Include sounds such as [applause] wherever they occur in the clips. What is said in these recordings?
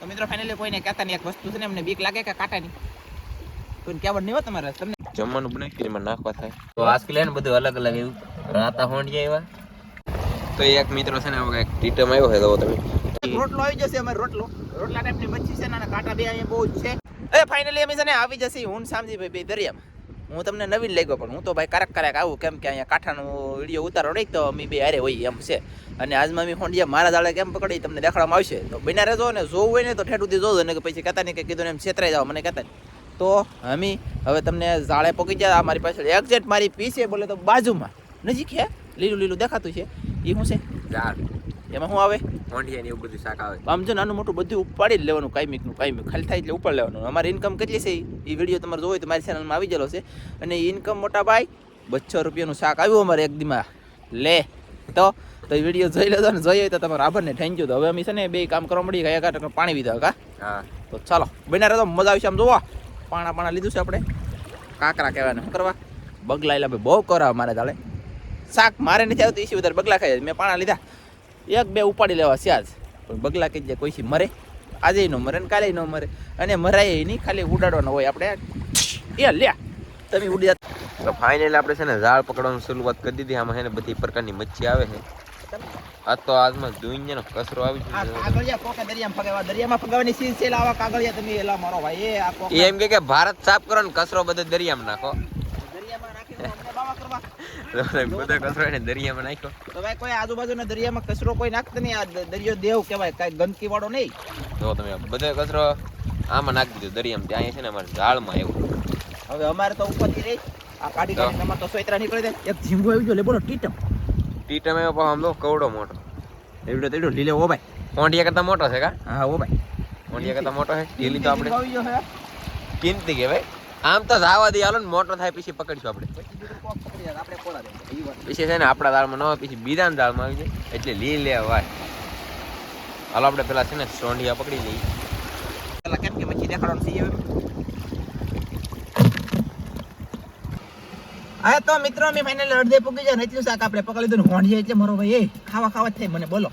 તો મિત્રો ફાઇનલી કોઈને કહેતા નહીં એક વસ્તુ છે ને એમને બીક લાગે કે કાંટાની કોઈને કહેવત નહીં હોય તમારે તમને જમવાનું બનાવી એમાં નાખવા થાય? તો આજકાલ લે ને બધું અલગ અલગ એવું. રાતા હોંડિયા એવા તો એક મિત્રો છે ને હવે કંઈક ટીટમ આવ્યો છે તો તમે. રોટલો આવી જશે અમારે રોટલો. રોટલા ટાઈપની મચ્છી છે ને કાંટા બે અહીંયા બહુ જ છે. એ ફાઇનલી અમે છે ને આવી જશે હું સામજી ભાઈ બે દરિયામાં. હું તમને નવીન લાગ્યો પણ હું તો ભાઈ કારક કારક આવું, કેમ કે અહીંયા કાંઠાનો વીડિયો ઉતારો નહીં તો અમે બે હારે હોય એમ છે. અને આજમાં અમે હોંડિયા મારા દાડે કેમ પકડી તમને દેખાડવામાં આવશે. તો બિના રહેજો ને જોવું હોય ને તો ઠેઠુંથી જોજો ને કે પછી કહેતા નહીં કે કીધું એમ છેતરાઈ જાઓ, મને કહેતા તો અમે હવે તમને જાળે પકી જાય મારી પાછળ એક્ઝેક્ટ મારી પીસે બોલે તો બાજુમાં. નજીક છે? લીલું લીલું દેખાતું છે. એ શું છે? દાળ એમાં શું આવે? ને એવું બધું શાક આવે. આમ જો નાનું મોટું બધું ઉપાડી જ લેવાનું કાયમિકનું કાયમિક. ખાલી થાય એટલે ઉપાડી લેવાનું. અમારી ઇન્કમ કેટલી છે? એ વીડિયો તમારે જોવો તો મારી ચેનલમાં આવી ગયેલો છે. અને ઇન્કમ મોટા ભાઈ બસો રૂપિયાનું શાક આવ્યું અમારે એક દીમાં. લે તો તો એ વીડિયો જોઈ લેજો ને જોઈએ તો તમારો આભારને થેન્ક યુ તો હવે અમે છે ને બે કામ કરવા મળી ગયા કાંટા પાણી પીધા કા હા. તો ચાલો બન્યા રહેતો મજા આવશે આમ જોવા. પાણા પાણા લીધું છે આપણે. કાંકરા કહેવાના શું કરવા? બગલા એટલે ભાઈ બહુ કરાવ મારે તાળે શાક મારે નથી આવતું એસી વધારે બગલા ખાઈ મેં પાણા લીધા. એક બે ઉપાડી લેવા છે આજ પણ બગલા કહી જાય કોઈ મરે. આજે ન મરે ને કાલે ન મરે. અને મરાય નહીં ખાલી ઉડાડવાનો હોય આપણે. એ લ્યા તમે ઉડી તો ફાઇનલ આપણે છે ને ઝાડ પકડવાની શરૂઆત કરી દીધી. આમાં છે ને બધી પ્રકારની મચ્છી આવે છે. આ તો આજમાં દુનિયાનો કચરો આવી ગયો. કાગળિયા પોકે દરિયામાં ફગાવા દરિયામાં ફગાવાની સીલ સેલ આવા કાગળિયા તમે એલા મારો ભાઈ. એ આ એમ કે કે ભારત સાફ કરો ને કચરો બધો દરિયામાં નાખો દરિયામાં નાખીને અમને બાવા કરવા તો [laughs] બધો કચરો એને દરિયામાં નાખ્યો. તો ભાઈ કોઈ આજુબાજુના દરિયામાં કચરો કોઈ નાખતો નહીં. આ દરિયો દેવ કહેવાય કાંઈ ગંદકી વાળો નહીં. તો તમે બધો કચરો આમાં નાખી દીધો. દરિયામાં ત્યાં છે ને અમારે ઝાડમાં એવું હવે અમારે તો ઉપરથી રહી. આ કાઢી કાઢી તમારે તો સોયત્રા નીકળી દે એક ઝીંગો આવી ગયો લે બોલો ટીટમ. ટીટમ એવો પણ આમ તો કવડો મોટો. એવડો તેડો લીલે ઓ ભાઈ. હોંડિયા કરતા મોટો છે કા? હા ઓ ભાઈ. કોંડિયા કરતા મોટો છે? લીલી તો આપણે કિંમતી કહેવાય? આમ તો જાવા દે હાલો ને મોટો થાય પછી પકડીશું આપણે. પછી જાય છે ને આપણા દાળમાં ન હોય પછી બીજાના દાળમાં આવી જાય. એટલે લી લે વાય. હાલો આપણે પેલા છે ને સોંઢિયા પકડી લઈએ. પેલા કેમ કે પછી દેખાડવાનું છે હવે હા તો મિત્રો મેં ફાઇનલ અડધે પૂકી જાય ને એટલું શાક આપણે. પકડી લીધું ને હોંડિયા એટલે મારો ભાઈ એ ખાવા ખાવા જ થાય મને બોલો.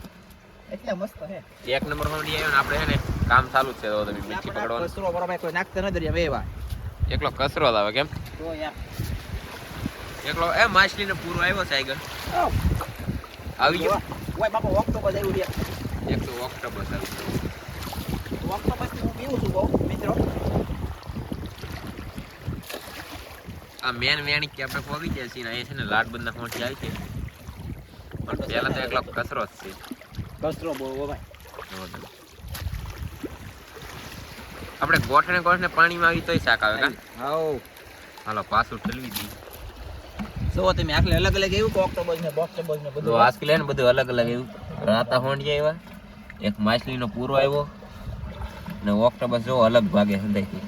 એટલે મસ્ત હે એક નંબર હોંડી આવ્યો ને આપણે છે ને કામ ચાલુ જ છે તો તમે મિર્ચી પકડવાનું. કોઈ નાખતા ન દરિયા વાર એકલો કસરો લાવે કેમ? એકલો એ માછલીને પૂરો આવ્યો આગળ. આવી. ગયો? ઓય બાપા ઓક્ટોપસ આવ્યું રે એક તો ઓક્ટોબસ આવી ગયો ઓક્ટોપસ હું પીવું છું બહુ મિત્રો. આ મેન વેણી કે આપણે પહોંચી જાય છે ને અહીંયા છે ને લાડ બંધના પહોંચી આવી છે. પણ પહેલાં તો એકલો કચરો જ છે. કચરો બહુ ભાઈ. આપણે ગોઠણે ગોઠણે પાણીમાં આવી તોય શાક આવે કા? હાઉ. હાલો પાછું ઠલવી દઈએ. જો તમે આખલે અલગ અલગ એવું ને ને બધું આજ લે ને બધું અલગ અલગ એવું. રાતા હોંડિયા આવ્યા એક માછલીનો પૂરો આવ્યો ને ઓક્ટોબસ જો અલગ ભાગે હંધાઈથી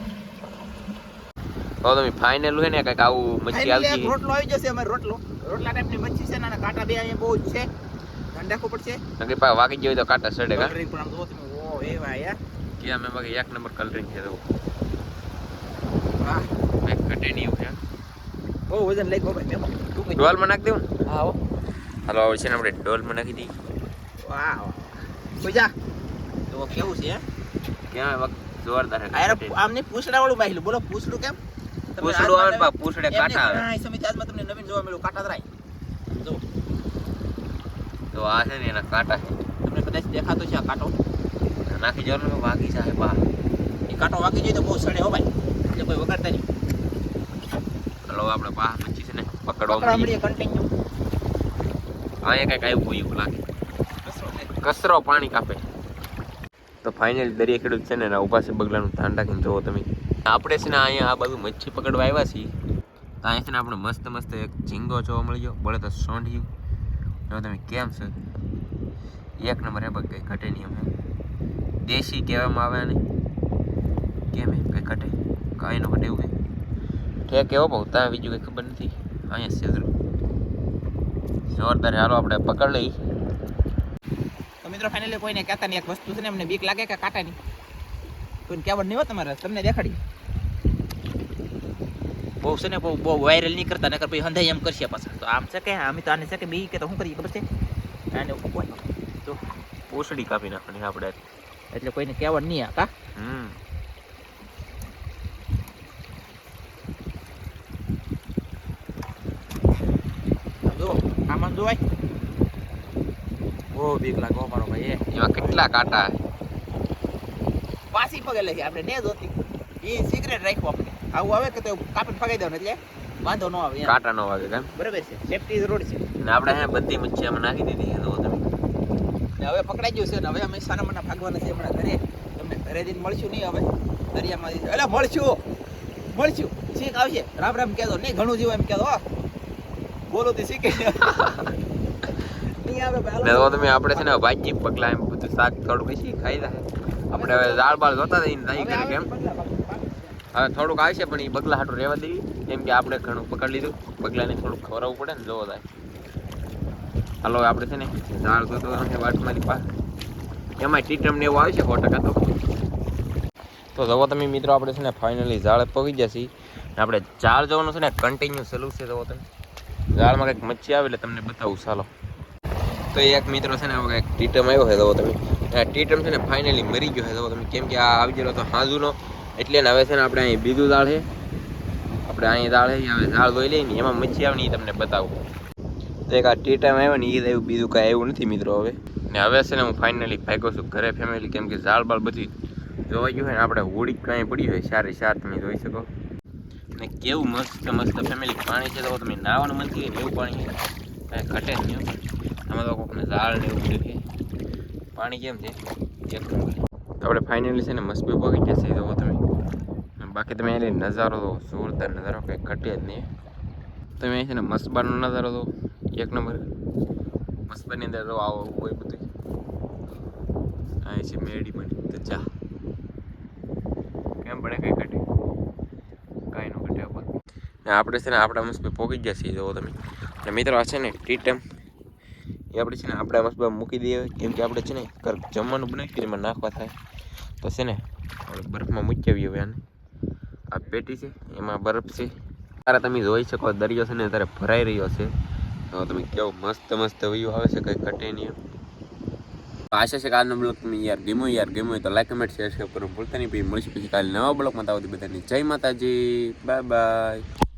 તો તમે ફાઇનલ હોય ને કંઈક આવું મચ્છી આવતી રોટલો આવી જશે અમારે રોટલો. રોટલા ટાઈપની મચ્છી છે ને કાંટા બે અહીંયા બહુ જ છે. ધ્યાન પડશે. નકર પા વાગી ગયો હોય તો કાંટા સડે કા? પણ આમ જુઓ તમે ઓ એ કે અમે બાકી એક નંબર કલરિંગ છે તો. કંઈક ઘટે નહીં છે. બહુ વજન લઈ ગયો ભાઈ કઈ ડોલમાં નાખી દેવું ને? હા હાલો હવે છે ને આપણે ડોલમાં નાખી દઈએ. વાહ તો કેવું છે? ક્યાં વખત જોરદાર યાર આમની પૂછડા વાળું બોલો પૂછડું કેમ? પૂછડું આવે કાંટા આવે. આજમાં તમને નવીન જોવા મળ્યું. કાંટા ધરાય. જો. તો આ છે ને એના કાંટા તમને કદાચ દેખાતો છે આ કાંટો. નાખી જવાનું વાગી જાય. બા એ કાંટો વાગી જાય તો બહુ સડે હો ભાઈ. એટલે કોઈ વગાડતા નહીં. હલો આપણે બહાર મચ્છી છે ને પકડવા મળીએ કન્ટિન્યુ અહીંયા કંઈક આવ્યું એવું લાગે. કચરો પાણી કાપે. તો ફાઇનલ દરિયા ખેડૂત છે ને ઊભા છે બગલાનું ધ્યાન રાખીને જોવો તમે. આપણે છે ને અહીંયા આ બાજુ મચ્છી પકડવા આવ્યા છીએ. તો અહીંયા છે ને આપણે મસ્ત મસ્ત એક ઝીંગો જોવા મળી ગયો બળે તો સોંઢિયું. જો તમે કેમ છે? એક નંબર હે બગ ઘટે નહીં અમે દેશી કહેવામાં આવે ને? કેમ કંઈ કટે કાંઈ ન ઘટે એવું કે ઠેક કેવો બહુ ત્યાં બીજું કંઈ ખબર નથી. અહીંયા સેજરું જોરદાર. હાલો, આપણે પકડ લઈ. તો મિત્રો ફાઇનલી કોઈને કહેતા નહીં, એક વસ્તુ છે ને એમને બીક લાગે કે કાંટાની કોઈને કહેવત નહીં હોય તમારે, તમને દેખાડી. બહુ છે ને, બહુ બહુ વાયરલ નહીં કરતા, નકર પછી હંધાઈ એમ કરશે પાછા. તો આમ છે કે, આમ તો આને છે કે, બી કે તો શું કરીએ, ખબર છે? આને તો પૂછડી કાપી નાખવાની આપણે. એટલે કોઈને કહેવા નહીં આ કા? જો આમાં જોવાય? બહુ બીક લાગો મારો ભાઈ એ. એમાં કેટલા કાંટા? પાછી પગે છે આપણે ને જોતી એ સિગરેટ રાખવું આપણે. આવું આવે કે તો કાપીને ફગાઈ દેવાનું એટલે વાંધો ન આવે. કાંટા નો વાગે કેમ? બરાબર છે સેફટી રોડ છે. ને આપણે હે બધી મચ્છી અમે નાખી દીધી છે તો ને હવે પકડાઈ ગયું છે ને હવે અમે સાના મના ભાગવાના છે હમણાં ઘરે. તમને ઘરે જઈને મળશું નહીં હવે. દરિયામાં એટલે મળશું. મળશું. શીખ આવશે. રામ રામ કહેતો. નહીં ઘણું જીવો એમ કહેતો. બોલો તે શીખે. ને તો તમે આપણે છે ને ભાજી પગલા એમ બધું શાક થોડુંક કઈ ખાઈ જાય આપણે હવે દાળ બાળ જોતા જઈને નહીં કરે કેમ. હવે થોડુંક આવશે પણ એ બગલા હાટું રહેવા દેવી. કેમ કે આપણે ઘણું પકડી લીધું. બગલાને થોડુંક ખવડાવવું પડે ને જોવો થાય હાલો, આપણે છે ને દાળ તો તો અહીંયા મારી પા એમાં ટીટમ ને એવું આવશે સો ટકા તો. તો જવો તમે મિત્રો, આપણે છે ને ફાઇનલી ઝાડ પગી ને આપણે ઝાડ જવાનું છે ને કન્ટિન્યુ સલું છે જવો તમે. ઝાડમાં કંઈક મચ્છી આવે એટલે તમને બતાવું, ચાલો. તો એક મિત્રો છે ને હવે કંઈક ટીટમ આવ્યો છે જવો તમે. ટીટમ છે ને ફાઇનલી મરી ગયો છે જવો તમે. કેમ કે આ આવી ગયેલો તો હાજુનો. એટલે હવે છે ને આપણે અહીં બીજું દાળ છે. આપણે અહીં દાળ છે હવે ઝાડ ધોઈ લઈએ ને, એમાં મચ્છી આવે ને એ તમને બતાવું. તો એક આ ટી ટાઈમ આવ્યો ને એ આવ્યું બીજું કાંઈ આવ્યું નથી મિત્રો હવે. ને હવે છે ને હું ફાઇનલી ભાગ્યો છું ઘરે ફેમિલી કેમ કે ઝાડ બાળ બધી જોવાઈ ગયું હોય ને આપણે હોડી કાંઈ પડી હોય, સારી સાર તમે જોઈ શકો. ને કેવું મસ્ત મસ્ત ફેમિલી પાણી છે તો તમે નાવાનું મન થઈ એવું પાણી કાંઈ ઘટે જ નહીં. આમાં તો કોકને ઝાડ ને એવું બધું પાણી કેમ છે? એક તો આપણે ફાઇનલી છે ને મસ્બી પગી જશે. તો તમે બાકી તમે એની નજારો તો જોરદાર નજારો, કંઈ ઘટે જ નહીં. તમે છે ને મસ્બાનો નજારો તો એક નંબર. મસ્તની અંદર તો આવો હોય બધું અહીં છે મેડી બની તો ચા કેમ પડે કંઈ કટે કાંઈ ન કટે આપણે ને આપણે છે ને આપણા મસ્બે પોગી ગયા છીએ, જોવો તમે. ને મિત્રો આ છે ને ટીટમ. એ આપણે છે ને આપણા મસ્બા મૂકી દઈએ. કેમ કે આપણે છે ને જમવાનું બનાવી કે એમાં નાખવા થાય. તો છે ને બરફમાં મૂકી આવીએ હવે આને. આ પેટી છે, એમાં બરફ છે. ત્યારે તમે જોઈ શકો દરિયો છે ને ત્યારે ભરાઈ રહ્યો છે. તો તમે કેવો મસ્ત મસ્ત વ્યૂ આવે છે, કંઈ ઘટે નહીં આશા છે કે આજનો બ્લોગ તમે યાર ગમ્યો યાર ગમ્યો તો લાઈક કમેન્ટ શેર કરવાનું ભૂલતા નહીં. પછી મળીશું પછી કાલે નવા બ્લોગમાં. તો બધાની જય માતાજી. Bye bye